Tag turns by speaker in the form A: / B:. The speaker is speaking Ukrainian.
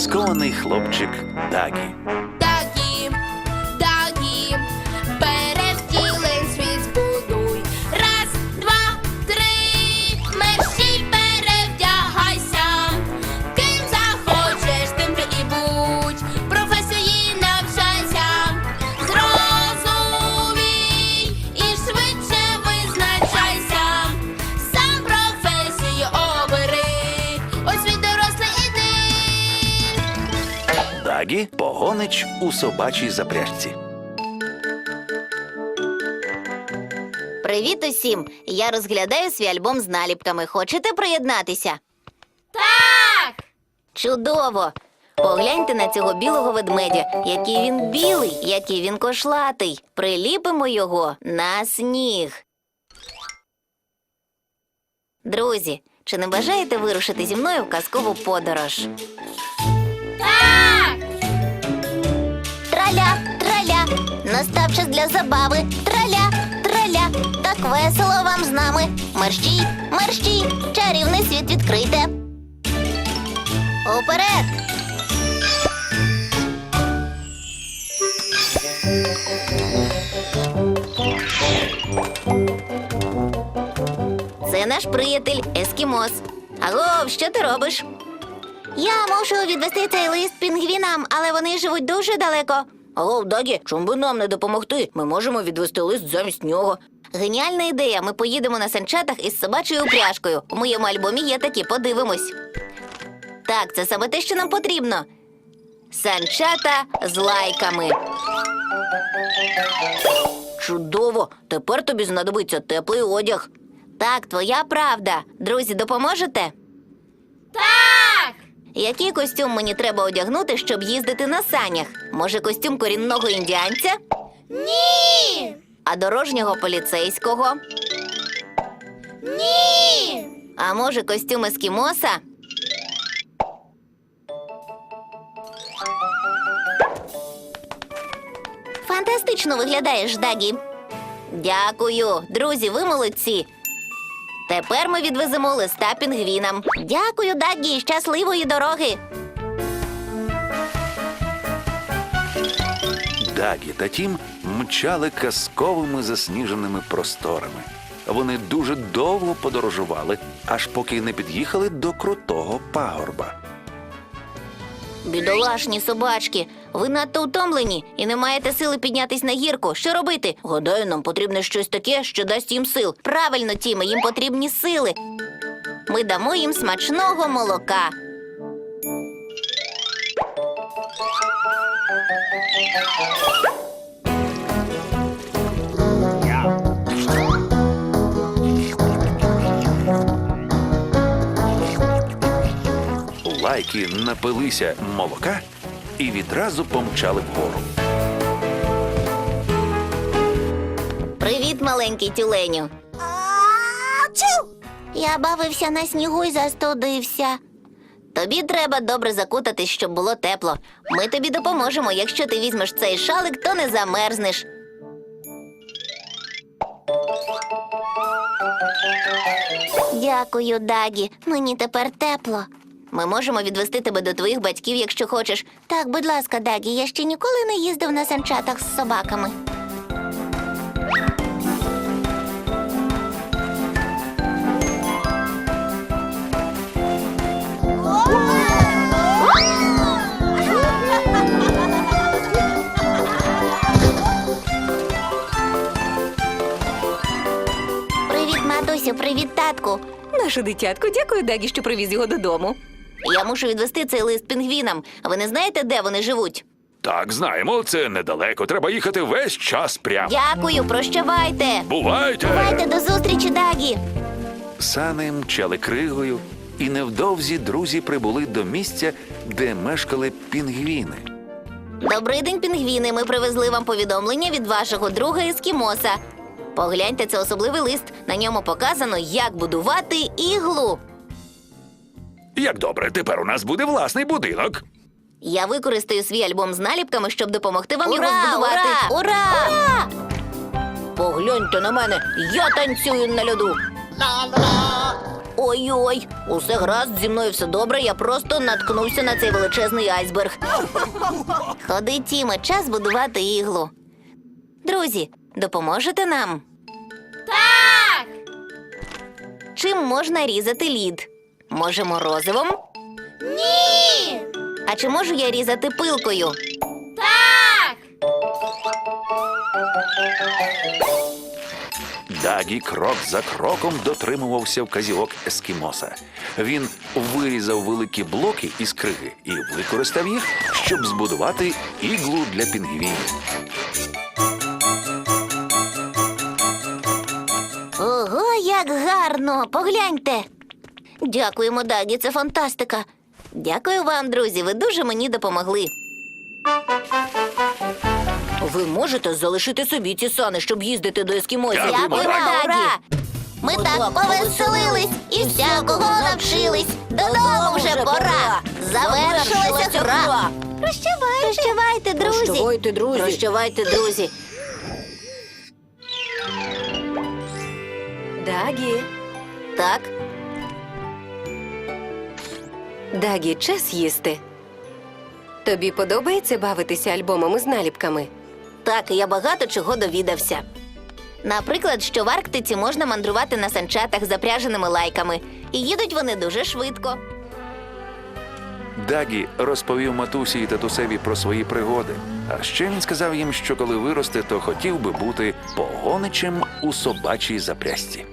A: замаскований хлопчик. Дагі,
B: Дагі
A: погонич у собачій запряжці.
C: Привіт усім! Я розглядаю свій альбом з наліпками. Хочете приєднатися?
B: Так!
C: Чудово! Погляньте на цього білого ведмедя, який він білий, який він кошлатий. Приліпимо його на сніг. Друзі, чи не бажаєте вирушити зі мною в казкову подорож? Настав для забави. Траля, траля, так весело вам з нами. Мерщій, мерщій, чарівний світ відкрийте. Уперед! Це наш приятель Ескімос. Агов, що ти робиш? Я мушу відвести цей лист пінгвінам, але вони живуть дуже далеко. Агов, Дагі, чому би нам не допомогти? Ми можемо відвести лист замість нього. Геніальна ідея. Ми поїдемо на санчатах із собачою упряжкою. У моєму альбомі є такі, подивимось. Так, це саме те, що нам потрібно. Санчата з лайками. Чудово! Тепер тобі знадобиться теплий одяг. Так, твоя правда. Друзі, допоможете?
B: Так!
C: Який костюм мені треба одягнути, щоб їздити на санях? Може, костюм корінного індіанця?
B: Ні!
C: А дорожнього поліцейського?
B: Ні!
C: А може, костюм ескімоса? Фантастично виглядаєш, Дагі. Дякую, друзі, ви молодці. Тепер ми відвеземо листа пінгвінам. Дякую, Дагі, щасливої дороги.
A: Дагі та Тім мчали казковими засніженими просторами. Вони дуже довго подорожували, аж поки не під'їхали до крутого пагорба.
C: Бідолашні собачки, ви надто втомлені і не маєте сили піднятись на гірку. Що робити? Гадаю, нам потрібне щось таке, що дасть їм сил. Правильно, Тіме, їм потрібні сили. Ми дамо їм смачного молока.
A: Лайки напилися молока і відразу помчали вгору.
C: Привіт, маленький тюленю. Я бавився на снігу і застудився. Тобі треба добре закутатись, щоб було тепло. Ми тобі допоможемо. Якщо ти візьмеш цей шалик, то не замерзнеш. Дякую, Дагі. Мені тепер тепло. Ми можемо відвести тебе до твоїх батьків, якщо хочеш. Так, будь ласка, Дагі, я ще ніколи не їздив на санчатах з собаками. Привіт, привіт, татку.
D: Наше дитятко, дякую Дагі, що привіз його додому.
C: Я мушу відвести цей лист пінгвінам. Ви не знаєте, де вони живуть?
E: Так, знаємо, це недалеко. Треба їхати весь час прямо.
C: Дякую, прощавайте.
E: Бувайте!
C: Бувайте до зустрічі, Дагі.
A: Сани мчали кригою, і невдовзі друзі прибули до місця, де мешкали пінгвіни.
C: Добрий день, пінгвіни. Ми привезли вам повідомлення від вашого друга Ескімоса. Погляньте, це особливий лист. На ньому показано, як будувати іглу.
E: Як добре, тепер у нас буде власний будинок.
C: Я використаю свій альбом з наліпками, щоб допомогти вам його Ура, збудувати. ура, ура! Погляньте на мене, я танцюю на льоду. Ой-ой, усе гаразд, зі мною все добре, я просто наткнувся на цей величезний айсберг. Ходи, Тіме, час будувати іглу. Друзі, допоможете нам?
B: Так!
C: Чим можна різати лід? Може, морозивом?
B: Ні!
C: А чи можу я різати пилкою?
B: Так!
A: Дагі крок за кроком дотримувався вказівок ескімоса. Він вирізав великі блоки із криги і використав їх, щоб збудувати іглу для пінгвінів.
C: Ого, як гарно! Погляньте. Дякуємо, Дагі, це фантастика. Дякую вам, друзі. Ви дуже мені допомогли. Ви можете залишити собі ці сани, щоб їздити до ескімосів.
E: Дякуємо,
C: Дякуємо,
E: Дагі.
C: Дагі. Ми так повеселились і всякого навчились. Додому вже пора. Завершилася гра. Прощавайте. Прощавайте, друзі.
D: Прощавайте, друзі.
C: Прощавайте, друзі.
D: Дагі.
C: Так,
D: Дагі, час їсти. Тобі подобається бавитися альбомами з наліпками?
C: Так, я багато чого довідався. Наприклад, що в Арктиці можна мандрувати на санчатах запряженими лайками, і їдуть вони дуже швидко.
A: Дагі розповів матусі і татусеві про свої пригоди. А ще він сказав їм, що коли виросте, то хотів би бути погоничем у собачій запрясті.